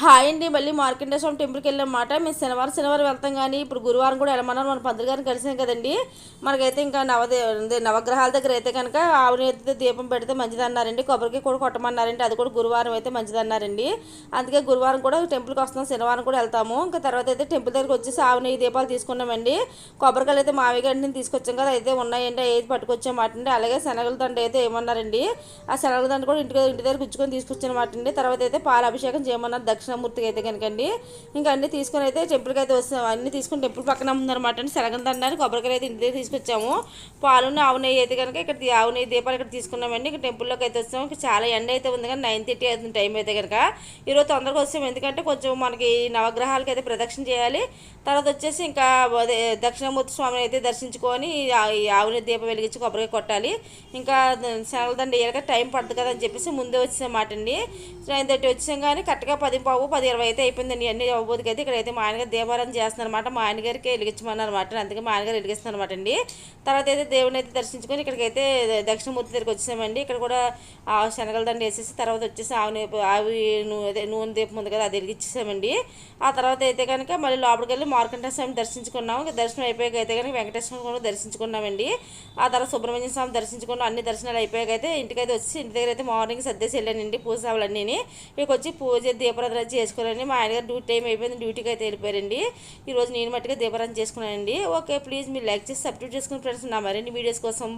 Hi అండి మళ్ళీ మార్కండేశ్వరం టెంపుల్కి వెళ్ళామాట మేము శనివారం శనివారం వెళ్తాం కానీ ఇప్పుడు గురువారం కూడా వెళ్ళమన్నారు. మన పంతులు గారిని కలిసాం కదండి. మనకైతే ఇంకా నవదే నవగ్రహాల దగ్గర అయితే కనుక ఆవుని దీపం పెడితే మంచిది అన్నారండి కొబ్బరికి కూడా కొట్టమన్నారండి. అది కూడా గురువారం అయితే మంచిది అన్నారండి అందుకే గురువారం కూడా టెంపుల్కి వస్తున్నాం. శనివారం కూడా వెళ్తాము. ఇంకా తర్వాత అయితే టెంపుల్ దగ్గరికి వచ్చేసి ఆవుని దీపాలు తీసుకున్నామండి. కొబ్బరికాయలు అయితే మావి గంటని తీసుకొచ్చాం కదా అయితే ఉన్నాయండి. ఏది పట్టుకొచ్చామాట అండి. అలాగే శనగల దండ అయితే ఏమన్నారండి? ఆ శనగల దండ కూడా ఇంటి ఇంటి దగ్గర గుచ్చుకొని తీసుకొచ్చానమాట అండి. తర్వాత అయితే పాల అభిషేకం చేయమన్నారు దక్షిణమూర్తికి అయితే కనుకండి. ఇంకా అన్ని తీసుకొని అయితే టెంపుల్కి అయితే వస్తాం అన్నీ తీసుకుని టెంపుల్ పక్కన ఉందన్నమాట. అండి శనగల దండాన్ని కొబ్బరికాయలు అయితే ఇంటి దగ్గర తీసుకొచ్చాము. పాలు ఆవు నెయ్యి అయితే కనుక ఇక్కడ ఆవు నెయ్యి దీపాలు ఇక్కడ తీసుకున్నామండి. ఇక్కడ టెంపుల్లోకి అయితే వస్తాం ఇక్కడ చాలా ఎండ అయితే ఉంది కానీ నైన్ థర్టీ అవుతుంది టైం అయితే కనుక. ఈరోజు తొందరగా వస్తాం. ఎందుకంటే కొంచెం మనకి నవగ్రహాలకి అయితే ప్రదక్షిణ చేయాలి. తర్వాత వచ్చేసి ఇంకా అదే దక్షిణమూర్తి స్వామిని అయితే దర్శించుకొని ఈ ఆవుని దీపం వెలిగించి కొబ్బరికాయ కొట్టాలి. ఇంకా శనగదండ వేయాలి టైం పడుతుంది కదా అని చెప్పేసి ముందే వచ్చేసామాట అండి నైన్ థర్టీ వచ్చాం కానీ కరెక్ట్గా పది బాబు పది ఇరవై అయితే అయిపోయిందండి. అన్ని అవ్వబోతుకి అయితే ఇక్కడైతే మా ఆయనగారు దేవారం చేస్తున్నారనమాట మా ఆయనగారికి వెలిగించమన్నారు అందుకే మా ఆయనగారు వెలిగిస్తున్నారనమాట అండి. తర్వాత అయితే దేవుని అయితే దర్శించుకొని ఇక్కడికైతే దక్షిణమూర్తి దగ్గరికి వచ్చేసామండి. ఇక్కడ కూడా ఆ శనగల దండ వేసేసి తర్వాత వచ్చేసి ఆవు ఆవి అదే నూనె దీపం ఉంది కదా అది వెలిగించేసామండి. ఆ తర్వాత అయితే కనుక మళ్ళీ లోపలికి వెళ్ళి మార్కంట స్వామి దర్శించుకున్నాము. దర్శనం అయిపోయాక అయితే కనుక వెంకటేశ్వర కూడా దర్శించుకున్నామండి. ఆ తర్వాత సుబ్రహ్మణ్య స్వామి దర్శించుకున్నాం. అన్ని దర్శనాలు అయిపోయాక అయితే ఇంటికైతే వచ్చి ఇంటి దగ్గర అయితే మార్నింగ్ సర్దేసి వెళ్ళానండి పూజ సేవలన్నీ ఇక్కడికి వచ్చి పూజ దీపారాధన చేసుకోవాలండి. మా ఆయన గారు డ్యూటీ టైం అయిపోయింది డ్యూటీకి అయితే వెళ్ళిపోయారండి. ఈరోజు నేను మట్టుగా దీపారాధన చేసుకున్నానండి. ఓకే ప్లీజ్ మీరు లైక్ చేసి సబ్స్క్రైబ్ చేసుకుని ఫ్రెండ్స్ నా మరిన్ని వీడియోస్ కోసం